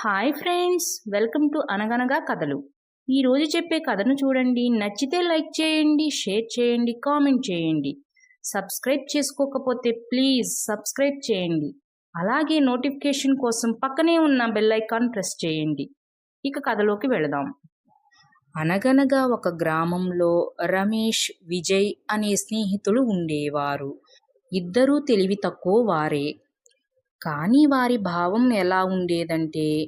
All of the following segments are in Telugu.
హాయ్ ఫ్రెండ్స్ వెల్కమ్ టు అనగనగా కథలు. ఈరోజు చెప్పే కథను చూడండి. నచ్చితే లైక్ చేయండి షేర్ చేయండి కామెంట్ చేయండి. సబ్స్క్రైబ్ చేసుకోకపోతే ప్లీజ్ సబ్స్క్రైబ్ చేయండి. అలాగే నోటిఫికేషన్ కోసం పక్కనే ఉన్న బెల్ ఐకాన్ ప్రెస్ చేయండి. ఇక కథలోకి వెళదాం. అనగనగా ఒక గ్రామంలో రమేష్ విజయ్ అనే స్నేహితులు ఉండేవారు. ఇద్దరూ తెలివి తక్కువ వారే. కానీ వారి భావం ఎలా ఉండేదంటే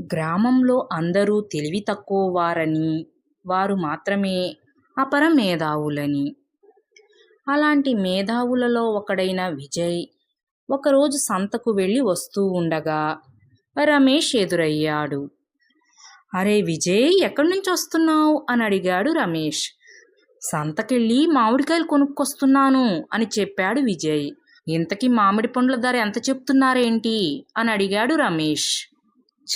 గ్రామంలో అందరూ తెలివి తక్కువ వారని వారు మాత్రమే అపర మేధావులని అలాంటి మేధావులలో ఒకడైన విజయ్ ఒకరోజు సంతకు వెళ్ళి వస్తూ ఉండగా రమేష్ ఎదురయ్యాడు. అరే విజయ్ ఎక్కడి నుంచి వస్తున్నావు? అని అడిగాడు రమేష్. సంతకెళ్ళి మామిడికాయలు కొనుక్కొస్తున్నాను అని చెప్పాడు విజయ్. ఇంతకీ మామిడి పండ్ల ధర ఎంత చెప్తున్నారేంటి? అని అడిగాడు రమేష్.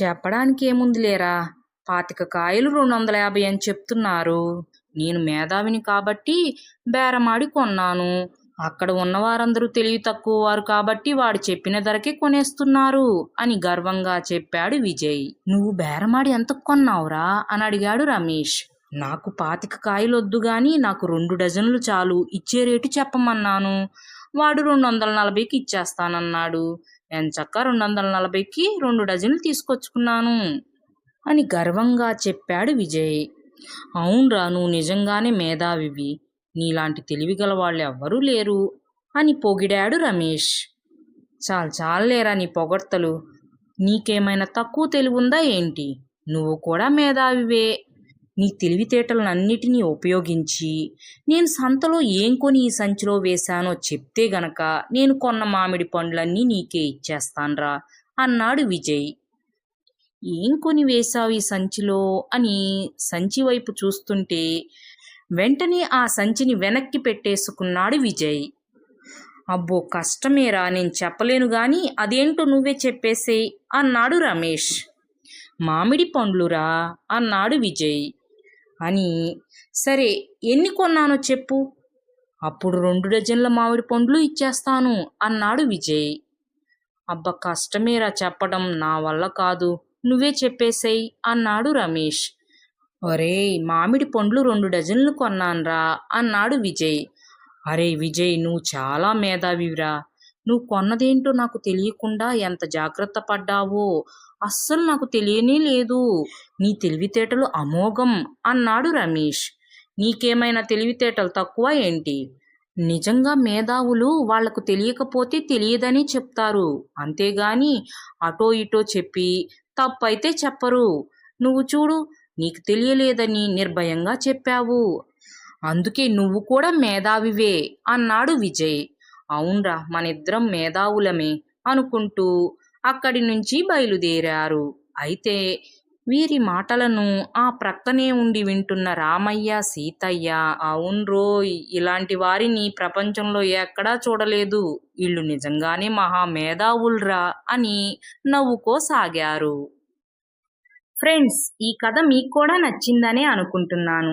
చెప్పడానికి ఏముంది లేరా పాతిక కాయలు రెండు వందల యాభై అని చెప్తున్నారు. నేను మేధావిని కాబట్టి బేరమాడి కొన్నాను. అక్కడ ఉన్న వారందరూ తెలివి తక్కువ వారు కాబట్టి వాడు చెప్పిన ధరకే కొనేస్తున్నారు అని గర్వంగా చెప్పాడు విజయ్. నువ్వు బేరమాడి ఎంత కొన్నావురా? అని అడిగాడు రమేష్. నాకు పాతిక కాయలు వద్దు గాని నాకు రెండు డజన్లు చాలు. ఇచ్చే రేటు చెప్పమన్నాను. వాడు రెండు వందల నలభైకి ఇచ్చేస్తానన్నాడు. ఎంచక్క రెండు వందల నలభైకి రెండు డజన్లు తీసుకొచ్చుకున్నాను అని గర్వంగా చెప్పాడు విజయ్. అవునరా నువ్వు నిజంగానే మేధావివి. నీలాంటి తెలివిగల వాళ్ళు ఎవ్వరూ లేరు అని పొగిడాడు రమేష్. చాలు చాలేరా నీ పొగడ్తలు? నీకేమైనా తక్కువ తెలివి ఉందా ఏంటి? నువ్వు కూడా మేధావివే. నీ తెలివితేటలన్నిటినీ ఉపయోగించి నేను సంతలో ఏం కొని ఈ సంచిలో వేశానో చెప్తే గనక నేను కొన్న మామిడి పండ్లన్నీ నీకే ఇచ్చేస్తాన్రా అన్నాడు విజయ్. ఏం కొని వేశావు ఈ సంచిలో అని సంచి వైపు చూస్తుంటే వెంటనే ఆ సంచిని వెనక్కి పెట్టేసుకున్నాడు విజయ్. అబ్బో కష్టమేరా నేను చెప్పలేను గాని అదేంటో నువ్వే చెప్పేసేయ్ అన్నాడు రమేష్. మామిడి పండ్లురా అన్నాడు విజయ్. అని. సరే ఎన్ని కొన్నానో చెప్పు. అప్పుడు రెండు డజన్ల మామిడి పండ్లు ఇచ్చేస్తాను అన్నాడు విజయ్. అబ్బ కష్టమేరా చెప్పడం నా వల్ల కాదు. నువ్వే చెప్పేసేయ్ అన్నాడు రమేష్. ఒరే మామిడి పండ్లు రెండు డజన్లు కొన్నాన్రా అన్నాడు విజయ్. అరే విజయ్ నువ్వు చాలా మేధావివిరా నువ్వు కొన్నదేంటో నాకు తెలియకుండా ఎంత జాగ్రత్త పడ్డావో? అస్సలు నాకు తెలియనే లేదు. నీ తెలివితేటలు అమోఘం అన్నాడు రమేష్. నీకేమైనా తెలివితేటలు తక్కువ ఏంటి? నిజంగా మేధావులు వాళ్ళకు తెలియకపోతే తెలియదని చెప్తారు. అంతేగాని అటో ఇటో చెప్పి తప్పైతే చెప్పరు. నువ్వు చూడు నీకు తెలియలేదని నిర్భయంగా చెప్పావు. అందుకే నువ్వు కూడా మేధావివే అన్నాడు విజయ్. అవునరా మనిద్దరం మేధావులమే అనుకుంటూ అక్కడి నుంచి బయలుదేరారు. అయితే వీరి మాటలను ఆ ప్రక్కనే ఉండి వింటున్న రామయ్య సీతయ్య అవున్రోయ్ ఇలాంటి వారిని ప్రపంచంలో ఎక్కడా చూడలేదు. వీళ్ళు నిజంగానే మహా మేధావుల్రా అని నవ్వుకోసాగారు ఫ్రెండ్స్ ఈ కథ మీకు కూడా నచ్చిందనే అనుకుంటున్నాను.